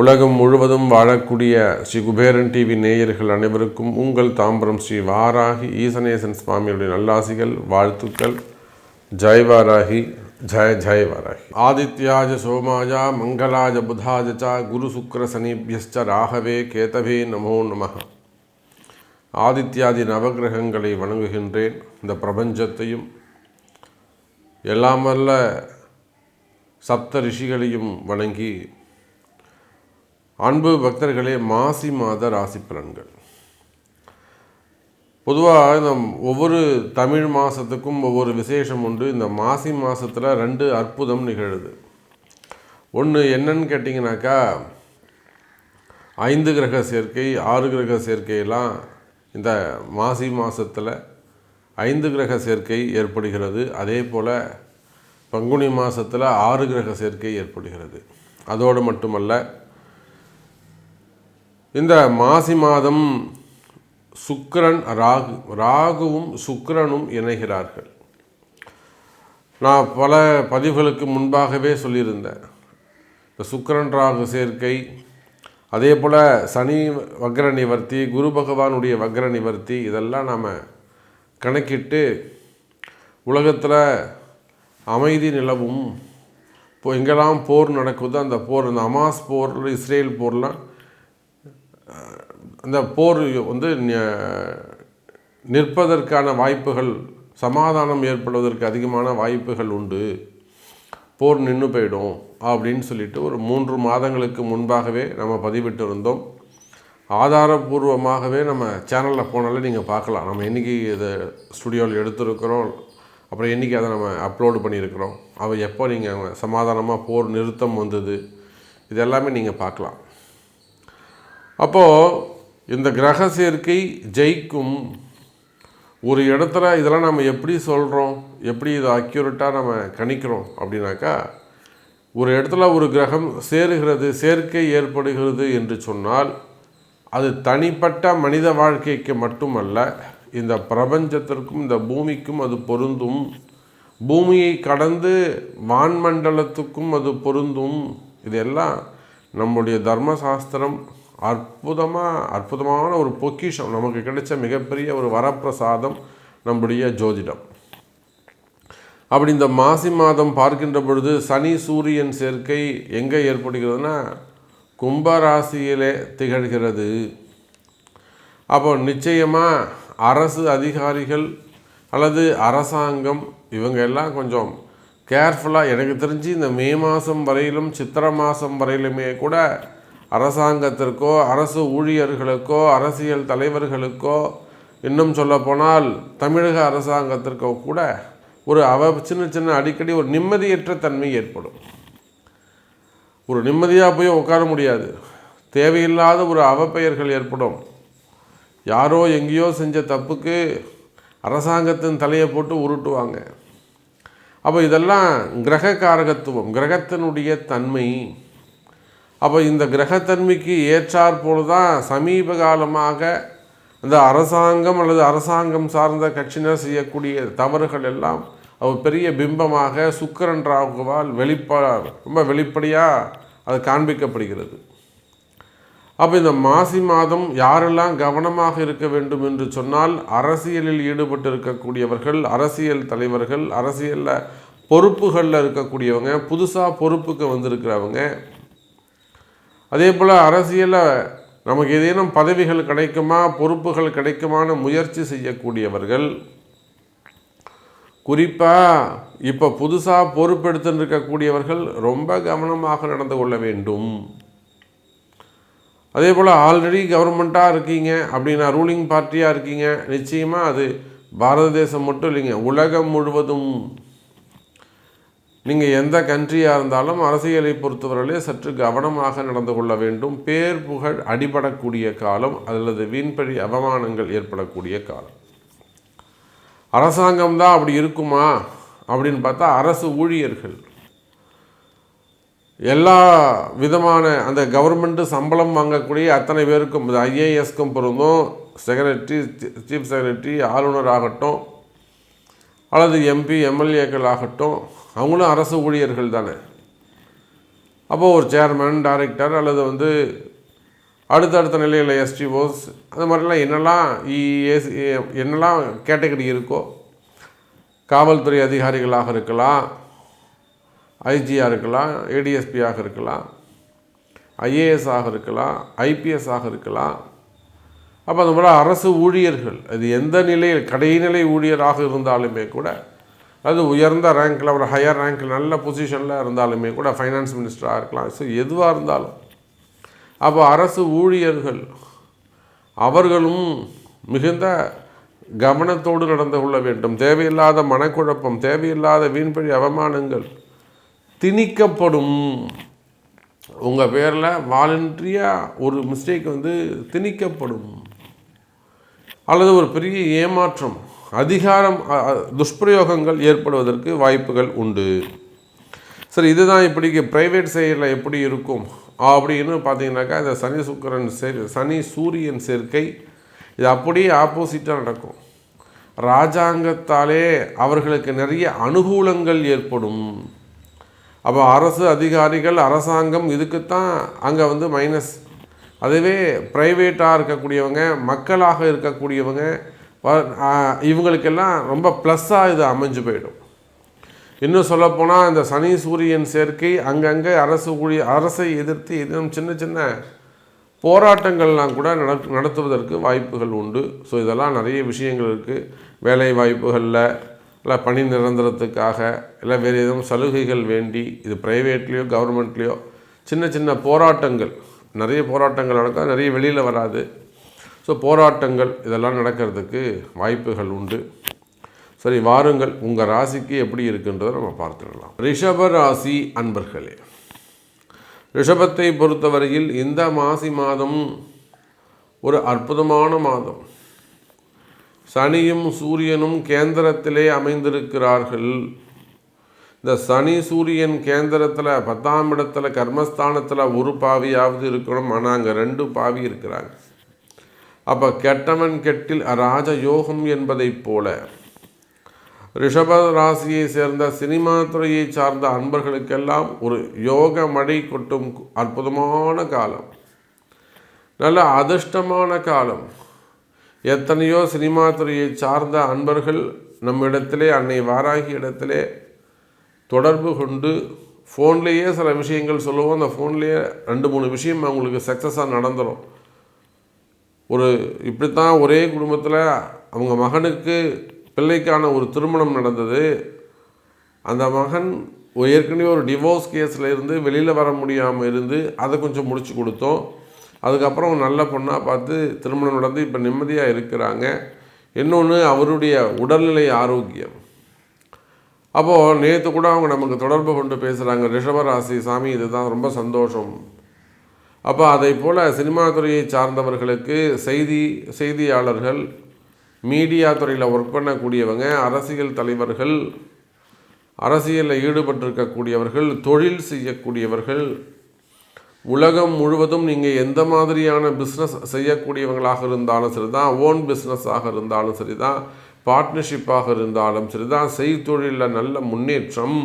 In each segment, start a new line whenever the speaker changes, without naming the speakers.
உலகம் முழுவதும் வாழக்கூடிய ஸ்ரீ குபேரன் டிவி நேயர்கள் அனைவருக்கும் உங்கள் தாம்பரம் ஸ்ரீ வாராகி ஈசனேசன் சுவாமியுடைய நல்லாசிகள் வாழ்த்துக்கள். ஜெய் வாராகி ஜெய ஜெய வாராகி. ஆதித்யாஜ சோமாஜா மங்களாஜ புதாஜ ச குரு சுக்கர சனிபியஸ்ச ராகவே கேதவே நமோ நம ஆதித்யாதி நவகிரகங்களை வணங்குகின்றேன். இந்த பிரபஞ்சத்தையும் எல்லாம் வல்ல சப்த ரிஷிகளையும் வணங்கி அன்பு பக்தர்களே மாசி மாத ராசி பலன்கள். பொதுவாக இந்த ஒவ்வொரு தமிழ் மாதத்துக்கும் ஒவ்வொரு விசேஷம் உண்டு. இந்த மாசி மாதத்தில் ரெண்டு அற்புதம் நிகழுது. ஒன்று என்னன்னு கேட்டிங்கனாக்கா ஐந்து கிரக சேர்க்கை ஆறு கிரக சேர்க்கையெல்லாம் இந்த மாசி மாதத்தில் ஐந்து கிரக சேர்க்கை ஏற்படுகிறது. அதே போல் பங்குனி மாதத்தில் ஆறு கிரக சேர்க்கை ஏற்படுகிறது. அதோடு மட்டுமல்ல இந்த மாசி மாதம் சுக்கிரன் ராகு ராகுவும் சுக்கிரனும் இணைகிறார்கள். நான் பல பதிவுகளுக்கு முன்பாகவே சொல்லியிருந்தேன். இந்த சுக்கிரன் ராகு சேர்க்கை அதே போல் சனி வக்ர நிவர்த்தி குரு பகவானுடைய வக்ர நிவர்த்தி இதெல்லாம் நாம் கணக்கிட்டு உலகத்தில் அமைதி நிலவும். இப்போ எங்கெல்லாம் போர் நடக்குதோ அந்த போர் அந்த அமாஸ் போர் இஸ்ரேல் போர்லாம் அந்த போர் வந்து நிற்பதற்கான வாய்ப்புகள் சமாதானம் ஏற்படுவதற்கு அதிகமான வாய்ப்புகள் உண்டு. போர் நின்று போயிடும் அப்படின்னு சொல்லிட்டு ஒரு மூன்று மாதங்களுக்கு முன்பாகவே நம்ம பதிவிட்டு இருந்தோம் ஆதாரபூர்வமாகவே நம்ம சேனலில் போனாலே நீங்கள் பார்க்கலாம். நம்ம என்றைக்கு இதை ஸ்டுடியோவில் எடுத்திருக்கிறோம். அப்புறம் என்றைக்கு அதை நம்ம அப்லோடு பண்ணியிருக்கிறோம். அவள் எப்போ நீங்கள் சமாதானமாக போர் நிறுத்தம் வந்தது இது எல்லாமே நீங்கள் பார்க்கலாம். அப்போது இந்த கிரக சேர்க்கை ஜெயிக்கும் ஒரு இடத்துல இதெல்லாம் நம்ம எப்படி சொல்கிறோம் எப்படி இதை அக்யூரேட்டாக நம்ம கணிக்கிறோம்? அப்படின்னாக்கா ஒரு இடத்துல ஒரு கிரகம் சேருகிறது சேர்க்கை ஏற்படுகிறது என்று சொன்னால் அது தனிப்பட்ட மனித வாழ்க்கைக்கு மட்டுமல்ல இந்த பிரபஞ்சத்திற்கும் இந்த பூமிக்கும் அது பொருந்தும். பூமியை கடந்து வான்மண்டலத்துக்கும் அது பொருந்தும். இதெல்லாம் நம்முடைய தர்மசாஸ்திரம் அற்புதமாக அற்புதமான ஒரு பொக்கிஷம். நமக்கு கிடைச்ச மிகப்பெரிய ஒரு வரப்பிரசாதம் நம்முடைய ஜோதிடம். அப்படி இந்த மாசி மாதம் பார்க்கின்ற பொழுது சனி சூரியன் சேர்க்கை எங்கே ஏற்படுகிறதுனா கும்பராசியிலே திகழ்கிறது. அப்போ நிச்சயமாக அரசு அதிகாரிகள் அல்லது அரசாங்கம் இவங்க எல்லாம் கொஞ்சம் கேர்ஃபுல்லாக எனக்கு தெரிஞ்சு இந்த மே மாதம் வரையிலும் சித்திரை மாதம் வரையிலுமே கூட அரசாங்கத்திற்கோ அரசு ஊழியர்களுக்கோ அரசியல் தலைவர்களுக்கோ இன்னும் சொல்லப்போனால் தமிழக அரசாங்கத்திற்கோ கூட ஒரு அவ சின்ன சின்ன அடிக்கடி ஒரு நிம்மதியற்ற தன்மை ஏற்படும். ஒரு நிம்மதியாக போய் உட்கார முடியாது. தேவையில்லாத ஒரு அவப்பெயர்கள் ஏற்படும். யாரோ எங்கேயோ செஞ்ச தப்புக்கு அரசாங்கத்தின் தலையை போட்டு உருட்டுவாங்க. அப்போ இதெல்லாம் கிரக காரகத்துவம் கிரகத்தினுடைய தன்மை. அப்போ இந்த கிரகத்தன்மைக்கு ஏற்றாற்போல் தான் சமீப காலமாக இந்த அரசாங்கம் அல்லது அரசாங்கம் சார்ந்த கட்சியினர் செய்யக்கூடிய தவறுகள் எல்லாம் அவர் பெரிய பிம்பமாக சுக்கரன் ராகுவால் வெளிப்பா ரொம்ப வெளிப்படையாக அது காண்பிக்கப்படுகிறது. அப்போ இந்த மாசி மாதம் யாரெல்லாம் கவனமாக இருக்க வேண்டும் என்று சொன்னால் அரசியலில் ஈடுபட்டு இருக்கக்கூடியவர்கள் அரசியல் தலைவர்கள் அரசியலில் பொறுப்புகளில் இருக்கக்கூடியவங்க புதுசாக பொறுப்புக்கு வந்திருக்கிறவங்க. அதே போல் அரசியலில் நமக்கு ஏதேனும் பதவிகள் கிடைக்குமா பொறுப்புகள் கிடைக்குமான முயற்சி செய்யக்கூடியவர்கள் குறிப்பாக இப்போ புதுசாக பொறுப்பெடுத்துன்னு இருக்கக்கூடியவர்கள் ரொம்ப கவனமாக நடந்து கொள்ள வேண்டும். அதே போல் ஆல்ரெடி கவர்மெண்ட்டாக இருக்கீங்க அப்படின்னா ரூலிங் பார்ட்டியாக இருக்கீங்க நிச்சயமாக அது பாரத தேசம் மட்டும் இல்லைங்க உலகம் முழுவதும். நீங்கள் எந்த கண்ட்ரியாக இருந்தாலும் அரசியலை பொறுத்தவரையிலே சற்று கவனமாக நடந்து கொள்ள வேண்டும். பேர் புகழ் அடிபடக்கூடிய காலம் அல்லது வீண்பழி அவமானங்கள் ஏற்படக்கூடிய காலம். அரசாங்கம் தான் அப்படி இருக்குமா? அப்படின்னு பார்த்தா அரசு ஊழியர்கள். எல்லா விதமான அந்த கவர்மெண்ட்டு சம்பளம் வாங்கக்கூடிய அத்தனை பேருக்கும் ஐஏஎஸ்க்கும் பொருந்தும். செக்ரட்டரி சீஃப் செக்ரட்டரி ஆளுநர் ஆகட்டும் அல்லது எம்பி எம்எல்ஏக்கள் ஆகட்டும் அவங்களும் அரசு ஊழியர்கள் தானே. அப்போது ஒரு சேர்மன் டைரக்டர் அல்லது வந்து அடுத்தடுத்த நிலையில் எஸ்டிஓஸ் அந்த மாதிரிலாம் என்னெல்லாம் இஎஸ் என்னெல்லாம் கேட்டகரி இருக்கோ காவல்துறை அதிகாரிகளாக இருக்கலாம் ஐஜியாக இருக்கலாம் ஏடிஎஸ்பியாக இருக்கலாம் ஐஏஎஸ் ஆக இருக்கலாம் ஐபிஎஸ் ஆக இருக்கலாம். அப்போ அந்த மாதிரி அரசு ஊழியர்கள் அது எந்த நிலையில் கடைநிலை ஊழியராக இருந்தாலுமே கூட அது உயர்ந்த ரேங்க்கில் ஒரு ஹையர் ரேங்க்கில் நல்ல பொசிஷனில் இருந்தாலுமே கூட ஃபைனான்ஸ் மினிஸ்டராக இருக்கலாம். ஸோ எதுவாக இருந்தாலும் அப்போ அரசு ஊழியர்கள் அவர்களும் மிகுந்த கவனத்தோடு நடந்து கொள்ள வேண்டும். தேவையில்லாத மனக்குழப்பம் தேவையில்லாத வீண்பழி அவமானங்கள் திணிக்கப்படும். உங்கள் பேரில் வாலண்ட்ரியாக ஒரு மிஸ்டேக் வந்து திணிக்கப்படும். அல்லது ஒரு பெரிய ஏமாற்றம் அதிகாரம் துஷ்பிரயோகங்கள் ஏற்படுவதற்கு வாய்ப்புகள் உண்டு. சரி இதுதான் இப்படிக்கு ப்ரைவேட் செயலில் எப்படி இருக்கும்? அப்படின்னு பார்த்தீங்கன்னாக்கா இந்த சனி சுக்கரன் சேர் சனி சூரியன் சேர்க்கை இது அப்படியே ஆப்போசிட்டாக நடக்கும். ராஜாங்கத்தாலே அவர்களுக்கு நிறைய அனுகூலங்கள் ஏற்படும். அப்போ அரசு அதிகாரிகள் அரசாங்கம் இதுக்குத்தான் அங்கே வந்து மைனஸ் அதுவே ப்ரைவேட்டாக இருக்கக்கூடியவங்க மக்களாக இருக்கக்கூடியவங்க இவங்களுக்கெல்லாம் ரொம்ப ப்ளஸ்ஸாக இது அமைஞ்சு போயிடும். இன்னும் சொல்லப்போனால் இந்த சனி சூரியன் சேர்க்கை அங்கங்கே அரசு ஊழிய அரசை எதிர்த்து இன்னும் சின்ன சின்ன போராட்டங்கள்லாம் கூட நடத்துவதற்கு வாய்ப்புகள் உண்டு. ஸோ இதெல்லாம் நிறைய விஷயங்கள் இருக்குது வேலை வாய்ப்புகளில் இல்லை பணி நிரந்தரத்துக்காக இல்லை வேறு எதுவும் சலுகைகள் வேண்டி இது ப்ரைவேட்லேயோ கவர்மெண்ட்லேயோ சின்ன சின்ன போராட்டங்கள். நிறைய போராட்டங்கள் நடக்கும் நிறைய வெளியில் வராது. ஸோ போராட்டங்கள் இதெல்லாம் நடக்கிறதுக்கு வாய்ப்புகள் உண்டு. சரி வாருங்கள் உங்கள் ராசிக்கு எப்படி இருக்குன்றதை நம்ம பார்த்துடலாம். ரிஷப ராசி அன்பர்களே ரிஷபத்தை பொறுத்தவரையில் இந்த மாசி மாதம் ஒரு அற்புதமான மாதம். சனியும் சூரியனும் கேந்திரத்திலே அமைந்திருக்கிறார்கள். இந்த சனி சூரியன் கேந்திரத்தில் பத்தாம் இடத்துல கர்மஸ்தானத்தில் ஒரு பாவியாவது இருக்கணும். ஆனால் அங்கே ரெண்டு பாவி இருக்கிறாங்க. அப்போ கெட்டவன் கெட்டில் ராஜ யோகம் என்பதைப் போல ரிஷப ராசியை சேர்ந்த சினிமா துறையை சார்ந்த அன்பர்களுக்கெல்லாம் ஒரு யோக மழை கொட்டும் அற்புதமான காலம். நல்ல அதிர்ஷ்டமான காலம். எத்தனையோ சினிமா துறையை சார்ந்த அன்பர்கள் நம்மிடத்திலே அன்னை வாராகி இடத்திலே தொடர்பு கொண்டு ஃபோன்லேயே சில விஷயங்கள் சொல்லுவோம். அந்த ஃபோன்லேயே ரெண்டு மூணு விஷயம் அவங்களுக்கு சக்ஸஸாக நடந்துடும் ஒரு இப்படித்தான் ஒரே குடும்பத்தில் அவங்க மகனுக்கு பிள்ளைக்கான ஒரு திருமணம் நடந்தது. அந்த மகன் ஏற்கனவே ஒரு டிவோர்ஸ் கேஸில் இருந்து வெளியில் வர முடியாமல் இருந்து அதை கொஞ்சம் முடிச்சு கொடுத்தோம். அதுக்கப்புறம் நல்ல பொண்ணாக பார்த்து திருமணம் நடந்து இப்போ நிம்மதியாக இருக்கிறாங்க. இன்னொன்று அவருடைய உடல்நிலை ஆரோக்கியம். அப்போது நேற்று கூட அவங்க நமக்கு தொடர்பு கொண்டு பேசுகிறாங்க ரிஷபராசி சாமி இதுதான் ரொம்ப சந்தோஷம். அப்போ அதை போல் சினிமா துறையை சார்ந்தவர்களுக்கு செய்தி செய்தியாளர்கள் மீடியா துறையில் ஒர்க் பண்ணக்கூடியவங்க அரசியல் தலைவர்கள் அரசியலில் ஈடுபட்டிருக்கக்கூடியவர்கள் தொழில் செய்யக்கூடியவர்கள் உலகம் முழுவதும் நீங்கள் எந்த மாதிரியான பிஸ்னஸ் செய்யக்கூடியவங்களாக இருந்தாலும் சரி தான் ஓன் பிஸ்னஸாக இருந்தாலும் சரி தான் பார்ட்னர்ஷிப்பாக இருந்தாலும் சரி தான் செய்தொழிலில் நல்ல முன்னேற்றம்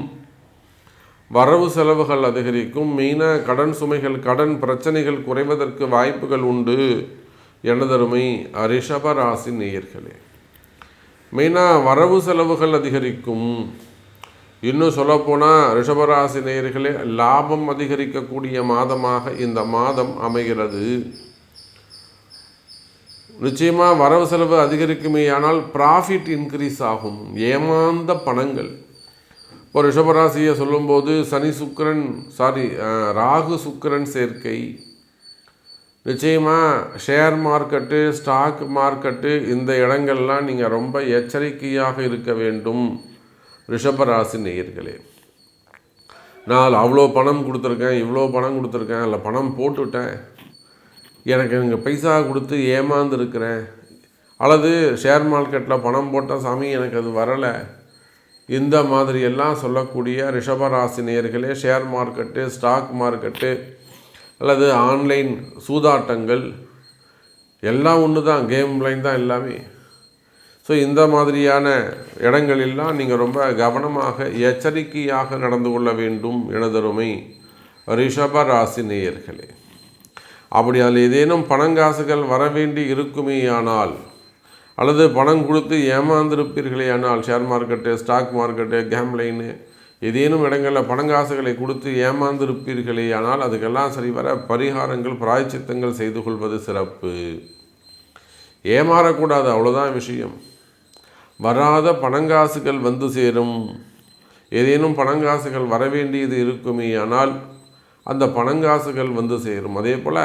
வரவு செலவுகள் அதிகரிக்கும் மெயினாக கடன் சுமைகள் கடன் பிரச்சனைகள் குறைவதற்கு வாய்ப்புகள் உண்டு. எனதருமை ரிஷபராசி நேயர்களே மெயினாக வரவு செலவுகள் அதிகரிக்கும். இன்னும் சொல்லப்போனால் ரிஷபராசி நேயர்களே லாபம் அதிகரிக்கக்கூடிய மாதமாக இந்த மாதம் அமைகிறது. நிச்சயமாக வரவு செலவு அதிகரிக்குமே ஆனால் ப்ராஃபிட் இன்க்ரீஸ் ஆகும். ஏமாந்த பணங்கள். இப்போ ரிஷபராசியை சொல்லும்போது சனி சுக்கரன் சாரி ராகு சுக்கரன் சேர்க்கை நிச்சயமாக ஷேர் மார்க்கெட்டு ஸ்டாக் மார்க்கெட்டு இந்த இடங்கள்லாம் நீங்கள் ரொம்ப எச்சரிக்கையாக இருக்க வேண்டும் ரிஷபராசி நேயர்களே. நான் அவ்வளோ பணம் கொடுத்துருக்கேன் இவ்வளோ பணம் கொடுத்துருக்கேன் இல்லை பணம் போட்டுவிட்டேன் எனக்கு இங்கே பைசா கொடுத்து ஏமாந்துருக்கிறேன். அல்லது ஷேர் மார்க்கெட்டில் பணம் போட்டால் சாமி எனக்கு அது வரலை. இந்த மாதிரியெல்லாம் சொல்லக்கூடிய ரிஷபராசி நேர்களே ஷேர் மார்க்கெட்டு ஸ்டாக் மார்க்கெட்டு அல்லது ஆன்லைன் சூதாட்டங்கள் எல்லாம் ஒன்று தான் கேம் லைன் தான் எல்லாமே. ஸோ இந்த மாதிரியான இடங்களெல்லாம் நீங்கள் ரொம்ப கவனமாக எச்சரிக்கையாக நடந்து கொள்ள வேண்டும் எனதருமை ரிஷப ராசி நேயர்களே. அப்படி அதில் ஏதேனும் பணங்காசுகள் வரவேண்டி இருக்குமேயானால் அல்லது பணம் கொடுத்து ஏமாந்திருப்பீர்களே ஆனால் ஷேர் மார்க்கெட்டு ஸ்டாக் மார்க்கெட்டு கேம்லைனு ஏதேனும் இடங்களில் பணங்காசுகளை கொடுத்து ஏமாந்திருப்பீர்களே ஆனால் அதுக்கெல்லாம் சரிவர பரிகாரங்கள் பிராய்ச்சித்தங்கள் செய்து கொள்வது சிறப்பு. ஏமாறக்கூடாது அவ்வளோதான் விஷயம். வராத பணங்காசுகள் வந்து சேரும். ஏதேனும் பணங்காசுகள் வரவேண்டியது இருக்குமே ஆனால் அந்த பணங்காசுகள் வந்து சேரும். அதே போல்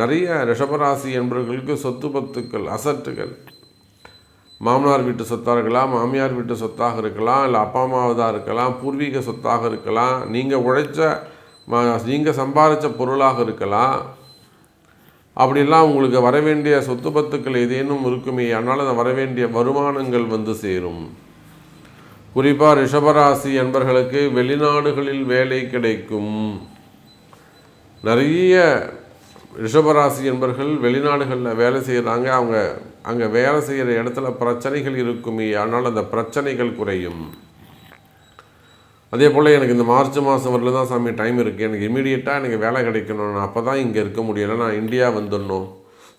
நிறைய ரிஷபராசி என்பவர்களுக்கு சொத்து பத்துக்கள் அசட்டுகள். மாமனார் வீட்டு சொத்தாக இருக்கலாம் மாமியார் வீட்டு சொத்தாக இருக்கலாம் இல்லை அப்பா அம்மாவதாக இருக்கலாம் பூர்வீக சொத்தாக இருக்கலாம் நீங்கள் உழைச்ச நீங்கள் சம்பாதிச்ச பொருளாக இருக்கலாம். அப்படிலாம் உங்களுக்கு வரவேண்டிய சொத்து பத்துக்கள் ஏதேனும் இருக்குமே அதனால் அந்த வரவேண்டிய வருமானங்கள் வந்து சேரும். குறிப்பாக ரிஷபராசி என்பர்களுக்கு வெளிநாடுகளில் வேலை கிடைக்கும். நிறைய ரிஷபராசி என்பர்கள் வெளிநாடுகளில் வேலை செய்கிறாங்க அவங்க அங்கே வேலை செய்கிற இடத்துல பிரச்சனைகள் இருக்குமே ஆனால் அந்த பிரச்சனைகள் குறையும். அதே போல் எனக்கு இந்த மார்ச் மாதம் வரல தான் சாமி டைம் இருக்குது எனக்கு இமீடியட்டாக எனக்கு வேலை கிடைக்கணும். நான் அப்போ தான் இங்கே இருக்க முடியலை. நான் இந்தியா வந்துடணும்.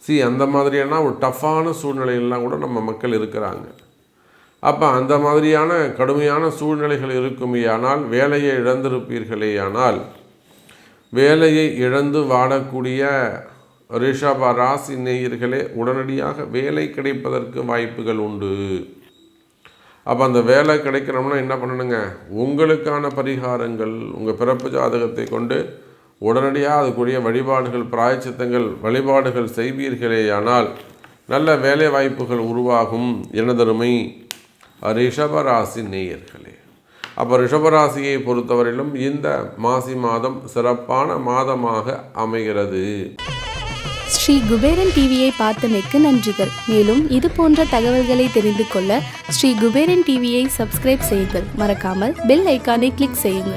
சி அந்த மாதிரியான ஒரு டஃப்பான சூழ்நிலையெல்லாம் கூட நம்ம மக்கள் இருக்கிறாங்க. அப்போ அந்த மாதிரியான கடுமையான சூழ்நிலைகள் இருக்குமே ஆனால் வேலையை இழந்திருப்பீர்களே ஆனால் வேலையை இழந்து வாடக்கூடிய ரிஷப ராசி நேயர்களே உடனடியாக வேலை கிடைப்பதற்கு வாய்ப்புகள் உண்டு. அப்போ அந்த வேலை கிடைக்கிறோம்னா என்ன பண்ணணுங்க? உங்களுக்கான பரிகாரங்கள் உங்கள் பிறப்பு ஜாதகத்தை கொண்டு உடனடியாக அதுக்குரிய வழிபாடுகள் பிராயச்சித்தங்கள் வழிபாடுகள் செய்வீர்களேயானால் நல்ல வேலை வாய்ப்புகள் உருவாகும் எனதருமை ரிஷபராசி நேயர்களே. அப்போ ரிஷபராசியை பொறுத்தவரையிலும் இந்த மாசி மாதம் சிறப்பான மாதமாக அமைகிறது.
ஸ்ரீ குபேரன் டிவியை பார்த்தமைக்கு நன்றிகள். மேலும் இது போன்ற தகவல்களை தெரிந்து கொள்ள ஸ்ரீ குபேரன் டிவியை சப்ஸ்கிரைப் செய்யுங்கள். மறக்காமல் பெல் ஐக்கானை கிளிக் செய்யுங்கள்.